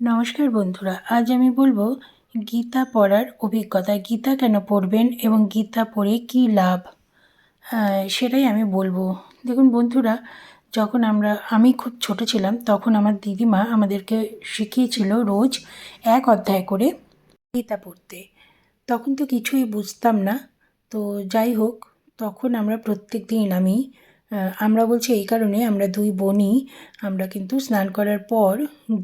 নমস্কার বন্ধুরা, আজ আমি বলব গীতা পড়ার অভিজ্ঞতা। গীতা কেন পড়বেন এবং গীতা পড়ে কী লাভ? সেটাই আমি বলব। দেখুন বন্ধুরা, যখন আমরা, আমি খুব ছোট ছিলাম, তখন আমার দিদিমা আমাদেরকে শিখিয়েছিল রোজ এক অধ্যায় করে গীতা পড়তে। তখন তো কিছুই বুঝতাম না। তো যাই হোক, তখন আমরা প্রত্যেক দিন আমি আমরা বলছি এই কারণে আমরা দুই বোনই, আমরা কিন্তু স্নান করার পর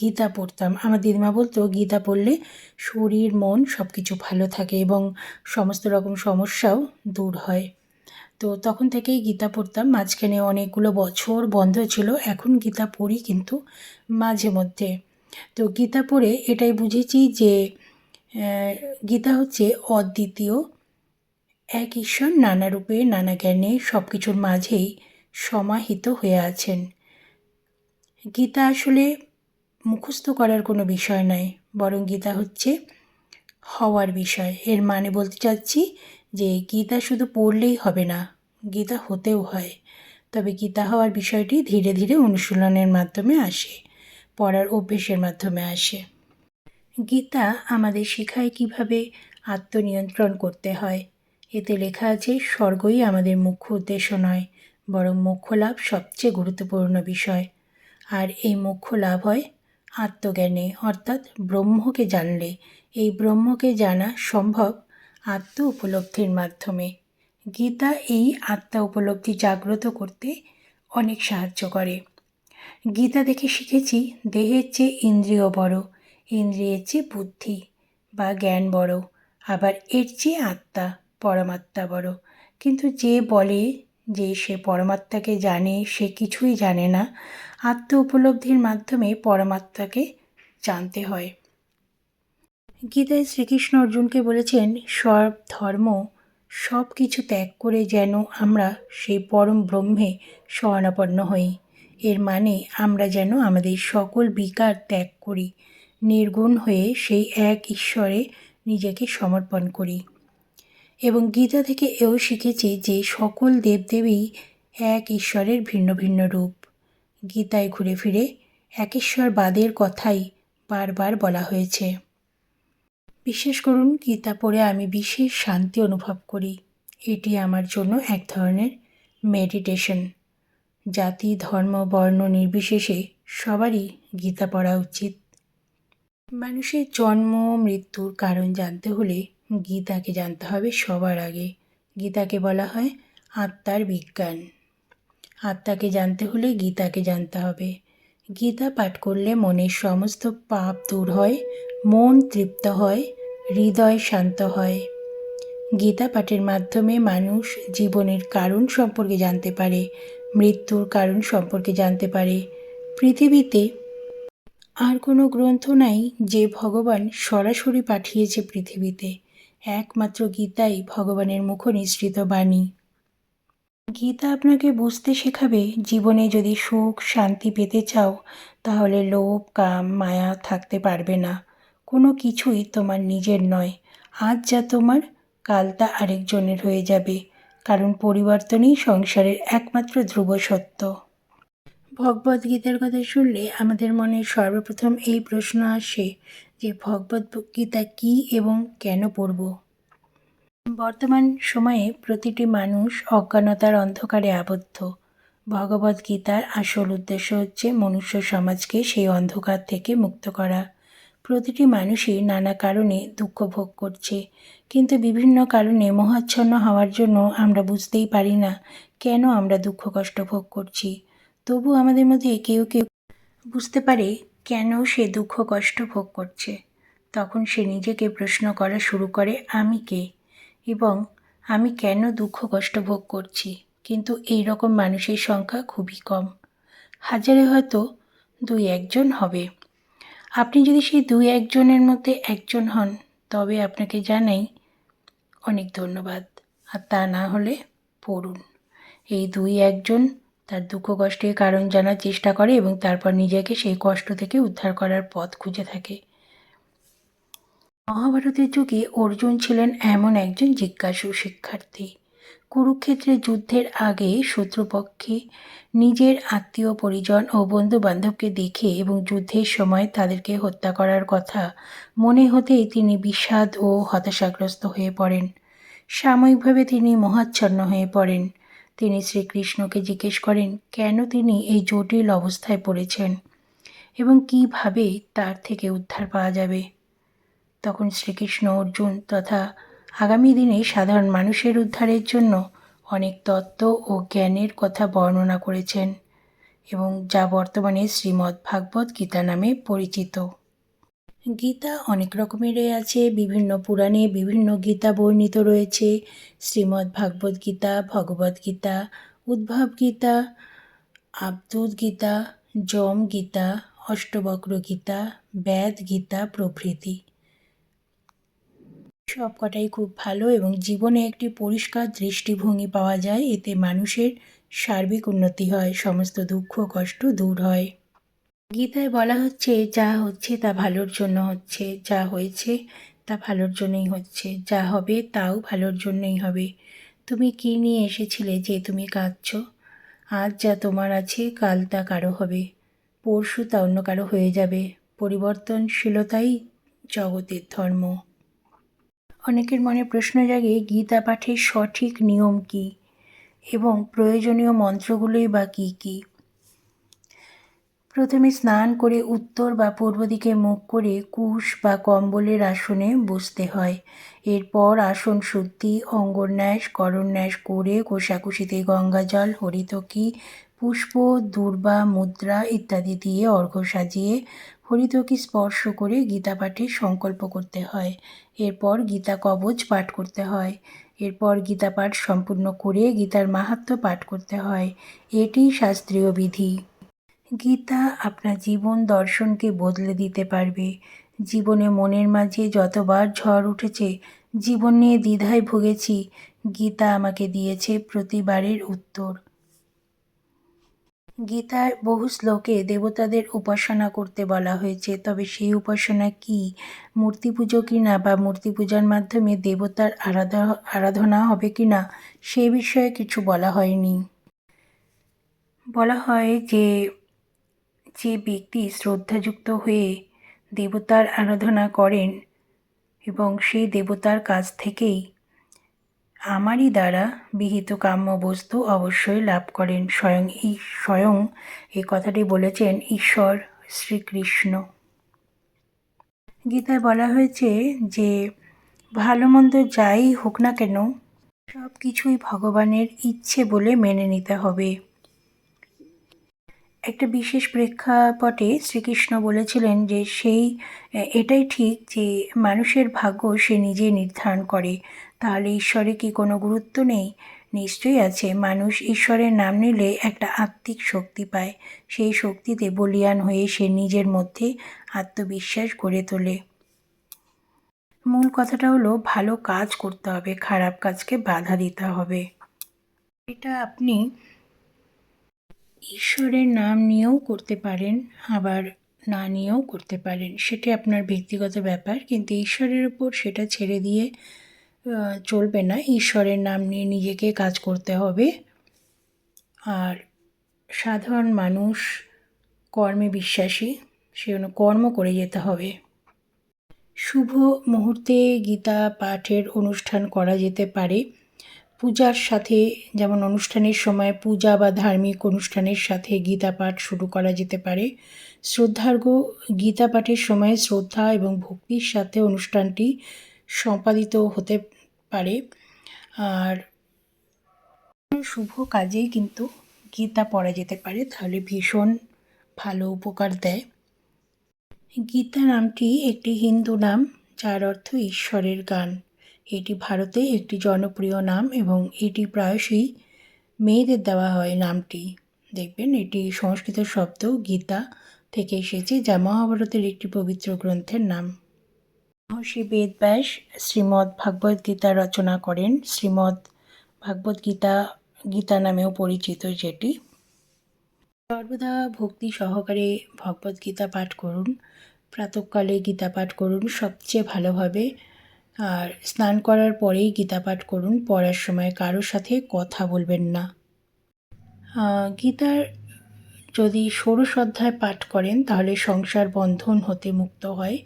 গীতা পড়তাম। আমার দিদিমা বলতো, গীতা পড়লে শরীর, মন সব কিছু ভালো থাকে এবং সমস্ত রকম সমস্যাও দূর হয়। তো তখন থেকেই গীতা পড়তাম। মাঝখানে অনেকগুলো বছর বন্ধ ছিল, এখন গীতা পড়ি কিন্তু মাঝে মধ্যে। তো গীতা পড়ে এটাই বুঝেছি যে গীতা হচ্ছে অদ্বিতীয়, এক ঈশ্বর নানা রূপে, নানা জ্ঞানে সব কিছুর মাঝেই সমাহিত হয়ে আছেন। গীতা আসলে মুখস্থ করার কোনো বিষয় নয়, বরং গীতা হচ্ছে হওয়ার বিষয়। এর মানে বলতে চাচ্ছি যে গীতা শুধু পড়লেই হবে না, গীতা হতেও হয়। তবে গীতা হওয়ার বিষয়টি ধীরে ধীরে অনুশীলনের মাধ্যমে আসে, পড়ার অভ্যেসের মাধ্যমে আসে। গীতা আমাদের শেখায় কীভাবে আত্মনিয়ন্ত্রণ করতে হয়। এতে লেখা আছে, স্বর্গই আমাদের মুখ্য উদ্দেশ্য নয় বরং মোক্ষ লাভ সবচেয়ে গুরুত্বপূর্ণ বিষয়। আর এই মোক্ষ লাভ হয় আত্মজ্ঞানে, অর্থাৎ ব্রহ্মকে জানলে। এই ব্রহ্মকে জানা সম্ভব আত্ম উপলব্ধির মাধ্যমে। গীতা এই আত্মা উপলব্ধি জাগ্রত করতে অনেক সাহায্য করে। গীতা দেখে শিখেছি, দেহের চেয়ে ইন্দ্রিয় বড়, ইন্দ্রিয়ের চেয়ে বুদ্ধি বা জ্ঞান বড়, আবার এর চেয়ে আত্মা, পরমাত্মা বড়। কিন্তু যে বলে যে সে পরমাত্মাকে জানে, সে কিছুই জানে না। আত্ম উপলব্ধির মাধ্যমে পরমাত্মাকে জানতে হয়। গীতায় শ্রীকৃষ্ণ অর্জুনকে বলেছেন সব ধর্ম সব কিছু ত্যাগ করে যেন আমরা সেই পরম ব্রহ্মে শরণাপন্ন হই। এর মানে আমরা যেন আমাদের সকল বিকার ত্যাগ করি, নির্গুণ হয়ে সেই এক ঈশ্বরে নিজেকে সমর্পণ করি। এবং গীতা থেকে এও শিখেছি যে সকল দেবদেবী এক ঈশ্বরের ভিন্ন ভিন্ন রূপ। গীতায় ঘুরে ফিরে একেশ্বরবাদের কথাই বারবার বলা হয়েছে। বিশেষ করুন, গীতা পড়ে আমি বিশেষ শান্তি অনুভব করি। এটি আমার জন্য এক ধরনের মেডিটেশন। জাতি, ধর্ম, বর্ণ নির্বিশেষে সবারই গীতা পড়া উচিত। মানুষের জন্ম, মৃত্যুর কারণ জানতে হলে গীতাকে জানতে হবে সবার আগে। গীতাকে বলা হয় আত্মার বিজ্ঞান। আত্মাকে জানতে হলে গীতাকে জানতে হবে। গীতা পাঠ করলে মনের সমস্ত পাপ দূর হয়, মন তৃপ্ত হয়, হৃদয় শান্ত হয়। গীতা পাঠের মাধ্যমে মানুষ জীবনের কারণ সম্পর্কে জানতে পারে, মৃত্যুর কারণ সম্পর্কে জানতে পারে। পৃথিবীতে আর কোনো গ্রন্থ নাই যে ভগবান সরাসরি পাঠিয়েছে পৃথিবীতে। একমাত্র গীতাই ভগবানের মুখ নিঃসৃত বাণী। গীতা আপনাকে বুঝতে শেখাবে, জীবনে যদি সুখ, শান্তি পেতে চাও, তাহলে লোভ, কাম, মায়া থাকতে পারবে না। কোনো কিছুই তোমার নিজের নয়। আজ যা তোমার, কাল তা আরেকজনের হয়ে যাবে। কারণ পরিবর্তনই সংসারের একমাত্র ধ্রুব সত্য। ভগবদ গীতার কথা শুনলে আমাদের মনে সর্বপ্রথম এই প্রশ্ন আসে যে ভগবদ গীতা কী এবং কেন পড়ব? বর্তমান সময়ে প্রতিটি মানুষ অজ্ঞানতার অন্ধকারে আবদ্ধ। ভগবদ গীতার আসল উদ্দেশ্য হচ্ছে মনুষ্য সমাজকে সেই অন্ধকার থেকে মুক্ত করা। প্রতিটি মানুষই নানা কারণে দুঃখ ভোগ করছে। কিন্তু বিভিন্ন কারণে মোহাচ্ছন্ন হওয়ার জন্য আমরা বুঝতেই পারি না কেন আমরা দুঃখ কষ্ট ভোগ করছি। তবু আমাদের মধ্যে কেউ কেউ বুঝতে পারে কেন সে দুঃখ কষ্ট ভোগ করছে। তখন সে নিজেকে প্রশ্ন করা শুরু করে, আমি কে? এবং আমি কেন দুঃখ কষ্ট ভোগ করছি? কিন্তু এই রকম মানুষের সংখ্যা খুবই কম। হাজারে হয়তো দুই একজন হবে। আপনি যদি সেই দুই একজনের মধ্যে একজন হন, তবে আপনাকে জানাই অনেক ধন্যবাদ। আর তা না হলে পড়ুন। এই দুই একজন তার দুঃখ কষ্টের কারণ জানার চেষ্টা করে এবং তারপর নিজেকে সেই কষ্ট থেকে উদ্ধার করার পথ খুঁজে থাকে। মহাভারতের যুগে অর্জুন ছিলেন এমন একজন জিজ্ঞাসু শিক্ষার্থী। কুরুক্ষেত্রে যুদ্ধের আগে শত্রুপক্ষে নিজের আত্মীয় পরিজন ও বন্ধু বান্ধবকে দেখে এবং যুদ্ধের সময় তাদেরকে হত্যা করার কথা মনে হতেই তিনি বিষাদ ও হতাশাগ্রস্ত হয়ে পড়েন। সাময়িকভাবে তিনি মহাচ্ছন্ন হয়ে পড়েন। তিনি শ্রীকৃষ্ণকে জিজ্ঞেস করেন, কেন তিনি এই জটিল অবস্থায় পড়েছেন? এবং কীভাবে তার থেকে উদ্ধার পাওয়া যাবে? তখন শ্রীকৃষ্ণ অর্জুন তথা আগামী দিনে সাধারণ মানুষের উদ্ধারের জন্য অনেক তত্ত্ব ও জ্ঞানের কথা বর্ণনা করেছেন এবং যা বর্তমানে শ্রীমদ্ ভাগবত গীতা নামে পরিচিত। গীতা অনেক রকমেরই আছে, বিভিন্ন পুরাণে বিভিন্ন গীতা বর্ণিত রয়েছে। শ্রীমদ্ ভাগবত গীতা, ভগবত গীতা, উদ্ভব গীতা আবদুত গীতা, যম গীতা, অষ্টবক্র গীতা, বেদ গীতা প্রভৃতি। সব কটাই খুব ভালো এবং জীবনে একটি পরিষ্কার দৃষ্টিভঙ্গি পাওয়া যায়। এতে মানুষের সার্বিক উন্নতি হয়, সমস্ত দুঃখ কষ্ট দূর হয়। গীতায় বলা হচ্ছে, যা হচ্ছে তা ভালোর জন্য হচ্ছে, যা হয়েছে তা ভালোর জন্যই হচ্ছে, যা হবে তাও ভালোর জন্যই হবে। তুমি কী নিয়ে এসেছিলে যে তুমি কাঁদছ? আজ যা তোমার আছে, কাল তা কারও হবে। পরশু তা অন্য কারও হয়ে যাবে। পরিবর্তনশীলতাই জগতের ধর্ম। অনেকের মনে প্রশ্ন জাগে, গীতা পাঠের সঠিক নিয়ম কী? এবং প্রয়োজনীয় মন্ত্রগুলোই বা কী কী? প্রথমে স্নান করে উত্তর বা পূর্ব দিকে মুখ করে কুশ বা কম্বলের আসনে বসতে হয়। এরপর আসন শুদ্ধি, অঙ্গন্যাস, করন্যাস করে কোষাকুষিতে গঙ্গাজল হরিতকি, পুষ্প, দুর্বা, মুদ্রা ইত্যাদি দিয়ে অর্ঘ্য সাজিয়ে হরিতকি স্পর্শ করে গীতা পাঠের সংকল্প করতে হয়। এরপর গীতা কবচ পাঠ করতে হয়। এরপর গীতা পাঠ সম্পূর্ণ করে গীতার মাহাত্ম্য পাঠ করতে হয়। এটি শাস্ত্রীয় বিধি। গীতা আপনার জীবন দর্শনকে বদলে দিতে পারবে। জীবনে মনের মাঝে যতবার ঝড় উঠেছে, জীবন নিয়ে দ্বিধায় ভুগেছি, গীতা আমাকে দিয়েছে প্রতিবারের উত্তর। গীতার বহু শ্লোকে দেবতাদের উপাসনা করতে বলা হয়েছে, তবে সেই উপাসনা কি? মূর্তি পুজো কি না বা মূর্তি পূজার মাধ্যমে দেবতার আরাধা, আরাধনা হবে কি না, সে বিষয়ে কিছু বলা হয়নি। বলা হয় যে যে ব্যক্তি শ্রদ্ধাযুক্ত হয়ে দেবতার আরাধনা করেন এবং সেই দেবতার কাছ থেকেই আমারই দ্বারা বিহিত কাম্য বস্তু অবশ্যই লাভ করেন। স্বয়ং এই স্বয়ং এই কথাটি বলেছেন ঈশ্বর শ্রীকৃষ্ণ। গীতায় বলা হয়েছে যে, ভালো মন্দ যাই হোক না কেন সব কিছুই ভগবানের ইচ্ছে বলে মেনে নিতে হবে। একটা বিশেষ প্রেক্ষাপটে শ্রীকৃষ্ণ বলেছিলেন যে সেই, এটাই ঠিক যে মানুষের ভাগ্য সে নিজে নির্ধারণ করে। তাহলে ঈশ্বরে কি কোনো গুরুত্ব নেই? নিশ্চয়ই আছে। মানুষ ঈশ্বরের নাম নিলে একটা আত্মিক শক্তি পায়। সেই শক্তিতে বলিয়ান হয়ে সে নিজের মধ্যে আত্মবিশ্বাস গড়ে তোলে। মূল কথাটা হলো, ভালো কাজ করতে হবে, খারাপ কাজকে বাধা দিতে হবে। এটা আপনি ঈশ্বরের নাম নিয়েও করতে পারেন, আবার না নিয়েও করতে পারেন। সেটি আপনার ব্যক্তিগত ব্যাপার, কিন্তু ঈশ্বরের উপর সেটা ছেড়ে দিয়ে চলবে না। ঈশ্বরের নাম নিয়ে নিজেকে কাজ করতে হবে। আর সাধারণ মানুষ, কর্মে বিশ্বাসী সেজন্য কর্ম করে যেতে হবে। শুভ মুহূর্তে গীতা পাঠের অনুষ্ঠান করা যেতে পারে। পূজার সাথে, যেমন অনুষ্ঠানের সময় পূজা বা ধার্মিক অনুষ্ঠানের সাথে গীতা পাঠ শুরু করা যেতে পারে। শ্রদ্ধার্ঘ গীতা পাঠের সময় শ্রদ্ধা এবং ভক্তির সাথে অনুষ্ঠানটি সম্পাদিত হতে পারে। আর শুভ কাজেই কিন্তু গীতা পড়া যেতে পারে, তাহলে ভীষণ ভালো উপকার দেয়। গীতা নামটি একটি হিন্দু নাম, যার অর্থ ঈশ্বরের গান। এটি ভারতে একটি জনপ্রিয় নাম এবং এটি প্রায়শই মেয়েদের দেওয়া হয় নামটি। দেখবেন, এটি সংস্কৃত শব্দ গীতা থেকে এসেছে, যা মহাভারতের একটি পবিত্র গ্রন্থের নাম। মহর্ষি বেদব্যাস শ্রীমদ্ ভাগবত গীতা রচনা করেন। শ্রীমদ্ ভাগবত গীতা গীতা নামেও পরিচিত যেটি। সর্বদা ভক্তি সহকারে ভগবত গীতা পাঠ করুন। প্রাতকালে গীতা পাঠ করুন। সবচেয়ে ভালোভাবে আর স্নান করার পরেই গীতা পাঠ করুন, পড়ার সময় কারোর সাথে কথা বলবেন না। গীতার যদি ষোড়শ অধ্যায় পাঠ করেন, তাহলে সংসার বন্ধন হতে মুক্ত হয়।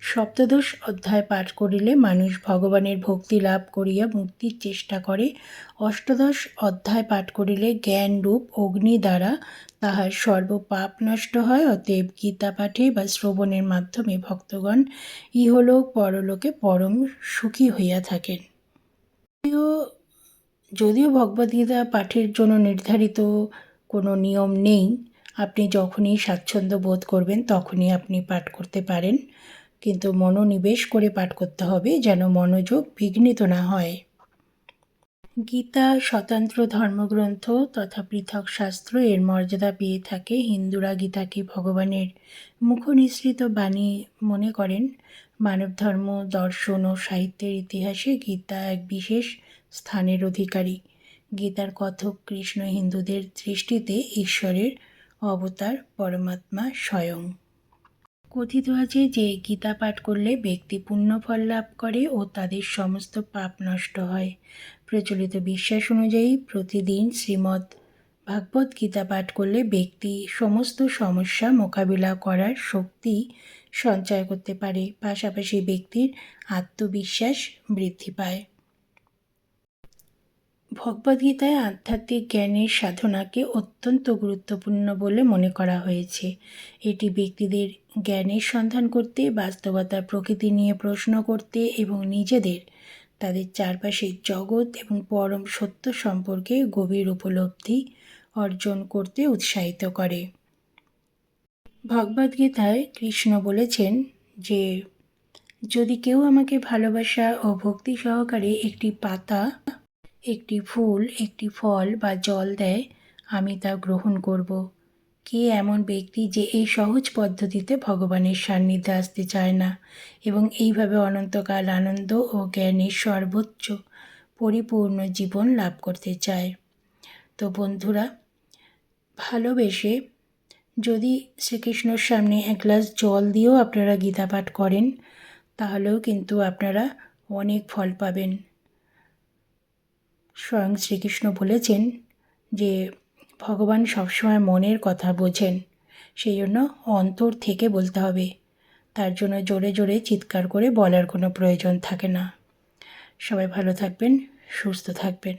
সপ্তদশ অধ্যায় পাঠ করিলে মানুষ ভগবানের ভক্তি লাভ করিয়া মুক্তির চেষ্টা করে। অষ্টাদশ অধ্যায় পাঠ করিলে জ্ঞানরূপ অগ্নি দ্বারা তাহার সর্বপাপ নষ্ট হয়, অতএব গীতা পাঠে বা শ্রবণের মাধ্যমে ভক্তগণ ইহলোক পরলোকে পরম সুখী হইয়া থাকেন। যদিও ভগবদ্গীতা পাঠের জন্য নির্ধারিত কোনো নিয়ম নেই আপনি যখনই স্বাচ্ছন্দ্য বোধ করবেন, তখনই আপনি পাঠ করতে পারেন। কিন্তু মনোনিবেশ করে পাঠ করতে হবে যেন মনোযোগ বিঘ্নিত না হয়। গীতা, স্বতন্ত্র ধর্মগ্রন্থ তথা পৃথক শাস্ত্র এর মর্যাদা পেয়ে থাকে হিন্দুরা গীতাকে ভগবানের মুখনিসৃত বাণী মনে করেন। মানব ধর্ম, দর্শন ও সাহিত্যের ইতিহাসে গীতা এক বিশেষ স্থানের অধিকারী। গীতার কথক কৃষ্ণ হিন্দুদের দৃষ্টিতে ঈশ্বরের অবতার পরমাত্মা স্বয়ং। কথিত আছে যে গীতা পাঠ করলে ব্যক্তি পুণ্যফল লাভ করে ও তাদের সমস্ত পাপ নষ্ট হয়। প্রচলিত বিশ্বাস অনুযায়ী প্রতিদিন শ্রীমদ্ ভাগবত গীতা পাঠ করলে ব্যক্তি সমস্ত সমস্যা মোকাবিলা করার শক্তি সঞ্চয় করতে পারে। পাশাপাশি ব্যক্তির আত্মবিশ্বাস বৃদ্ধি পায়। ভগবদ্গীতায় আধ্যাত্মিক জ্ঞানের সাধনাকে অত্যন্ত গুরুত্বপূর্ণ বলে মনে করা হয়েছে। এটি ব্যক্তিদের জ্ঞানের সন্ধান করতে, বাস্তবতার প্রকৃতি নিয়ে প্রশ্ন করতে এবং নিজেদের, তাদের চারপাশের জগৎ এবং পরম সত্য সম্পর্কে গভীর উপলব্ধি অর্জন করতে উৎসাহিত করে। ভগবদ্গীতায় কৃষ্ণ বলেছেন যে, যদি কেউ আমাকে ভালোবাসা ও ভক্তি সহকারে একটি পাতা একটি ফুল, একটি ফল বা জল দেয়, আমি তা গ্রহণ করব। কে এমন ব্যক্তি যে এই সহজ পদ্ধতিতে ভগবানের সান্নিধ্যে আসতে চায় না? এবং এইভাবে অনন্তকাল আনন্দ ও জ্ঞানের সর্বোচ্চ পরিপূর্ণ জীবন লাভ করতে চায়। তো বন্ধুরা, ভালোবেসে যদি শ্রীকৃষ্ণর সামনে এক গ্লাস জল দিয়েও আপনারা গীতা পাঠ করেন, তাহলেও কিন্তু আপনারা অনেক ফল পাবেন। স্বয়ং শ্রীকৃষ্ণ বলেছেন যে ভগবান সবসময় মনের কথা বোঝেন, সেই জন্য অন্তর থেকে বলতে হবে। তার জন্য জোরে জোরে চিৎকার করে বলার কোনো প্রয়োজন থাকে না। সবাই ভালো থাকবেন, সুস্থ থাকবেন।